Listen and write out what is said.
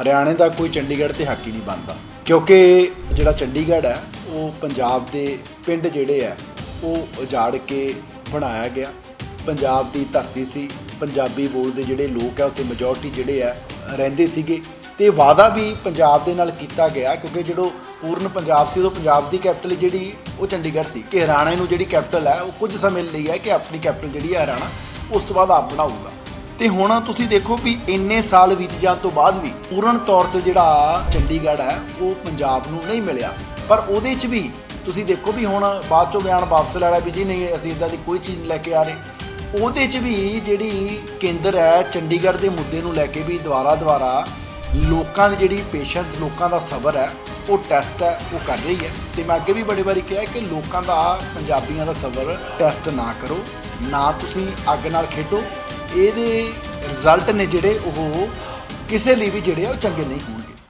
ਹਰਿਆਣੇ ਦਾ ਕੋਈ ਚੰਡੀਗੜ੍ਹ ਤੇ ਹੱਕ ਹੀ ਨਹੀਂ ਬਣਦਾ। ਕਿਉਂਕਿ ਜਿਹੜਾ ਚੰਡੀਗੜ੍ਹ ਹੈ, ਉਹ ਪੰਜਾਬ ਦੇ ਪਿੰਡ ਜਿਹੜੇ ਆ ਉਹ ਉਜਾੜ ਕੇ ਬਣਾਇਆ ਗਿਆ। ਪੰਜਾਬ ਦੀ ਧਰਤੀ ਸੀ, ਪੰਜਾਬੀ ਬੋਲਦੇ ਜਿਹੜੇ ਲੋਕ ਆ ਉੱਥੇ ਮੈਜੋਰਟੀ ਜਿਹੜੇ ਆ ਰਹਿੰਦੇ ਸੀਗੇ। ਤੇ ਵਾਅਦਾ ਵੀ ਪੰਜਾਬ ਦੇ ਨਾਲ ਕੀਤਾ ਗਿਆ, ਕਿਉਂਕਿ ਜਦੋਂ ਪੂਰਨ ਪੰਜਾਬ ਸੀ, ਉਦੋਂ ਪੰਜਾਬ ਦੀ ਕੈਪੀਟਲ ਜਿਹੜੀ, ਉਹ ਚੰਡੀਗੜ੍ਹ ਸੀ। ਕਿ ਹਰਿਆਣੇ ਨੂੰ ਜਿਹੜੀ ਕੈਪੀਟਲ ਹੈ, ਉਹ ਕੁਝ ਸਮੇਂ ਲਈ ਹੈ ਕਿ ਆਪਣੀ ਕੈਪੀਟਲ ਜਿਹੜੀ ਹੈ ਹਰਿਆਣਾ, ਉਸ ਤੋਂ ਬਾਅਦ ਆਪ ਬਣਾਊਗਾ। ਤੇ ਹੁਣ ਤੁਸੀਂ ਦੇਖੋ ਵੀ ਇੰਨੇ ਸਾਲ ਬੀਤ ਜਾਣ ਤੋਂ ਬਾਅਦ ਵੀ ਪੂਰਨ ਤੌਰ ਤੇ ਜਿਹੜਾ ਚੰਡੀਗੜ੍ਹ ਹੈ, ਉਹ ਪੰਜਾਬ ਨੂੰ ਨਹੀਂ ਮਿਲਿਆ। ਪਰ ਉਹਦੇ 'ਚ ਵੀ ਤੁਸੀਂ ਦੇਖੋ ਵੀ ਹੁਣ ਬਾਅਦ ਚੋਂ ਬਿਆਨ ਵਾਪਸ ਲੈ ਲਿਆ ਵੀ ਜੀ ਨਹੀਂ, ਅਸੀਂ ਇਦਾਂ ਦੀ ਕੋਈ ਚੀਜ਼ ਨਹੀਂ ਲੈ ਕੇ ਆ ਰਹੇ। ਉਹਦੇ 'ਚ ਵੀ ਜਿਹੜੀ ਕੇਂਦਰ ਹੈ, ਚੰਡੀਗੜ੍ਹ ਦੇ ਮੁੱਦੇ ਨੂੰ ਲੈ ਕੇ ਵੀ ਦੁਆਰਾ ਦੁਆਰਾ ਲੋਕਾਂ ਦੀ ਜਿਹੜੀ ਪੇਸ਼ੈਂਸ, ਲੋਕਾਂ ਦਾ ਸਬਰ ਹੈ, ਉਹ ਟੈਸਟ ਹੈ, ਉਹ ਕਰ ਰਹੀ ਹੈ। ਤੇ ਮੈਂ ਅੱਗੇ ਵੀ ਬੜੇ ਵਾਰੀ ਕਿਹਾ ਕਿ ਲੋਕਾਂ ਦਾ, ਪੰਜਾਬੀਆਂ ਦਾ ਸਬਰ ਟੈਸਟ ਨਾ ਕਰੋ, ਨਾ ਤੁਸੀਂ ਅੱਗ ਨਾਲ ਖੇਡੋ ਇਹਦੇ ਰਿਜ਼ਲਟ ਨੇ ਜਿਹੜੇ ਉਹ ਕਿਸੇ ਲਈ ਵੀ ਜਿਹੜੇ ਆ ਉਹ ਚੰਗੇ ਨਹੀਂ ਹੋਣਗੇ।